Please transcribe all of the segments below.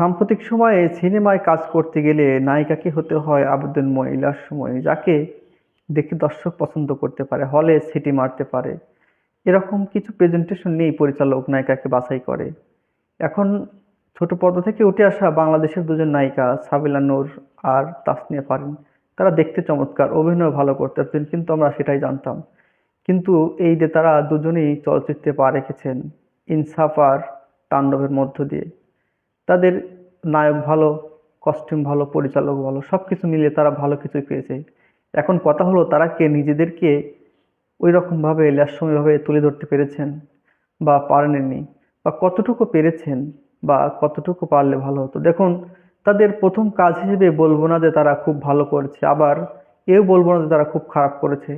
সাম্প্রতিক সময়ে সিনেমায় কাজ করতে গেলে নায়িকাকে হতে হয় আবেদন মহিলার সময়, যাকে দেখে দর্শক পছন্দ করতে পারে, হলে সিটি মারতে পারে। এরকম কিছু প্রেজেন্টেশন নিয়েই পরিচালক নায়িকাকে বাছাই করে। এখন ছোট পর্দা থেকে উঠে আসা বাংলাদেশের দুজন নায়িকা সাবিলা নূর আর তাসনিয়া পারিন তারা দেখতে চমৎকার, অভিনয় ভালো করতে পারতেন কিন্তু আমরা সেটাই জানতাম। কিন্তু এই যে তারা দুজনেই চলচ্চিত্রে পা রেখেছেন, ইনসাফ আর তাণ্ডবের মধ্য দিয়ে। তাদের নায়ক ভালো কস্টিউম ভালো, পরিচালক ভালো সব কিছু মিলিয়ে তারা ভালো কিছুই পেয়েছে। এখন কথা হলো তারা কে? নিজেদেরকে ওই রকমভাবে ন্যায্যভাবে তুলে ধরতে পেরেছেন বা পারেননি বা কতটুকু পেরেছেন বা কতটুকু পারলে ভালো হতো? দেখুন, তাদের প্রথম কাজ হিসেবে বলব না যে তারা খুব ভালো করেছে, আবার এও বলব না যে তারা খুব খারাপ করেছে।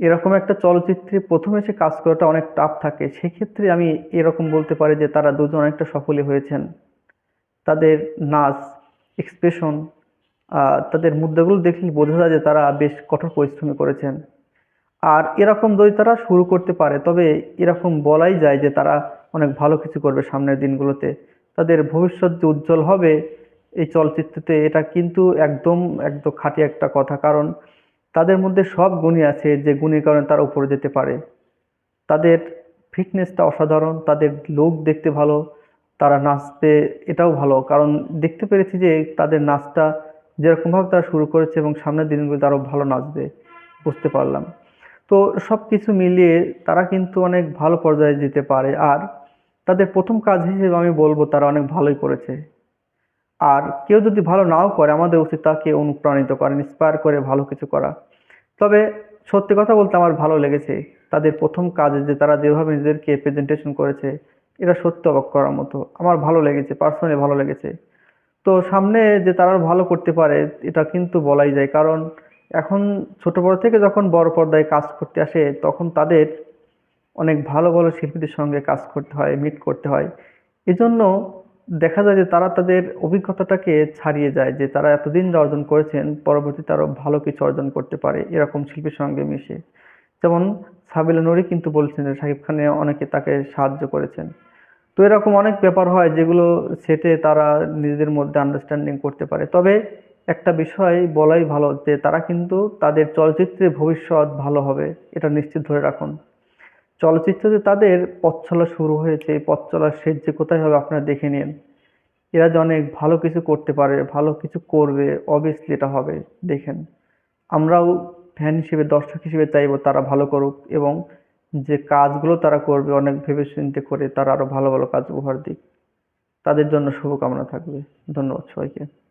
এরকম একটা চলচ্চিত্রে প্রথমে এসে কাজ করাটা অনেক টাফ থাকে। সেক্ষেত্রে আমি এরকম বলতে পারি যে তারা দুজন অনেকটা সফলই হয়েছেন। তাদের নাচ এক্সপ্রেশন তাদের মুদ্রাগুলো দেখলে বোঝা যায় যে তারা বেশ কঠোর পরিশ্রমী করেছেন। আর এরকম যদি তারা শুরু করতে পারে, তবে এরকম বলাই যায় যে তারা অনেক ভালো কিছু করবে সামনের দিনগুলোতে। তাদের ভবিষ্যৎ যে উজ্জ্বল হবে এই চলচ্চিত্রতে এটা কিন্তু একদম একদম খাঁটি একটা কথা, কারণ তাদের মধ্যে সব গুণই আছে যে গুণের কারণে তারা উপরে যেতে পারে। তাদের ফিটনেসটা অসাধারণ, তাদের লোক দেখতে ভালো তারা নাচতে, এটাও ভালো। কারণ দেখতে পেরেছি যে তাদের নাচটা যেরকমভাবে তারা শুরু করেছে এবং সামনের দিনগুলোতে আরও ভালো নাচবে বুঝতে পারলাম। তো সব কিছু মিলিয়ে তারা কিন্তু অনেক ভালো পর্যায়ে যেতে পারে আর তাদের প্রথম কাজ হিসেবে আমি বলব তারা অনেক ভালোই করেছে। আর কেউ যদি ভালো নাও করে, আমাদের উচিত তাকে অনুপ্রাণিত করা ইন্সপায়ার করে ভালো কিছু করা। তবে সত্যি কথা বলতে আমার ভালো লেগেছে তাদের প্রথম কাজে যে তারা যেভাবে নিজেদেরকে প্রেজেন্টেশন করেছে এটা সত্যি অবাক করার মতো। আমার ভালো লেগেছে পার্সোনালি ভালো লেগেছে। তো সামনে যে তারা ভালো করতে পারে, এটা কিন্তু বলাই যায়। কারণ এখন ছোট বড় থেকে যখন বড় পর্দায় কাজ করতে আসে, তখন তাদের অনেক ভালো ভালো শিল্পীদের সঙ্গে কাজ করতে হয় মিট করতে হয়। এজন্য দেখা যায় যে তারা তাদের অভিজ্ঞতাটাকে ছাড়িয়ে যায় যে তারা এতদিন যা অর্জন করেছেন, পরবর্তীতে আরও ভালো কিছু অর্জন করতে পারে, এরকম শিল্পীর সঙ্গে মিশে। যেমন সাবিলা নুরি কিন্তু বলছেন যে শাকিব খানে অনেকে তাকে সাহায্য করেছেন। তো এরকম অনেক ব্যাপার হয় যেগুলো সেটে তারা নিজেদের মধ্যে আন্ডারস্ট্যান্ডিং করতে পারে। তবে একটা বিষয় বলাই ভালো যে তারা কিন্তু তাদের চলচ্চিত্রের ভবিষ্যৎ ভালো হবে, এটা নিশ্চিত ধরে রাখুন। চলচ্চিত্রতে তাদের পথ চলা শুরু হয়েছে পথ চলার শেষ যে কোথায় হবে আপনারা দেখে নিন। এরা যে অনেক ভালো কিছু করতে পারে, ভালো কিছু করবে অবভিয়াসলি এটা হবে, দেখেন। আমরাও ফ্যান হিসেবে, দর্শক হিসেবে চাইব তারা ভালো করুক এবং যে কাজগুলো তারা করবে, অনেক ভেবে চিন্তে করে তারা আরও ভালো ভালো কাজ উপহার দিক। তাদের জন্য শুভকামনা থাকবে। ধন্যবাদ সবাইকে।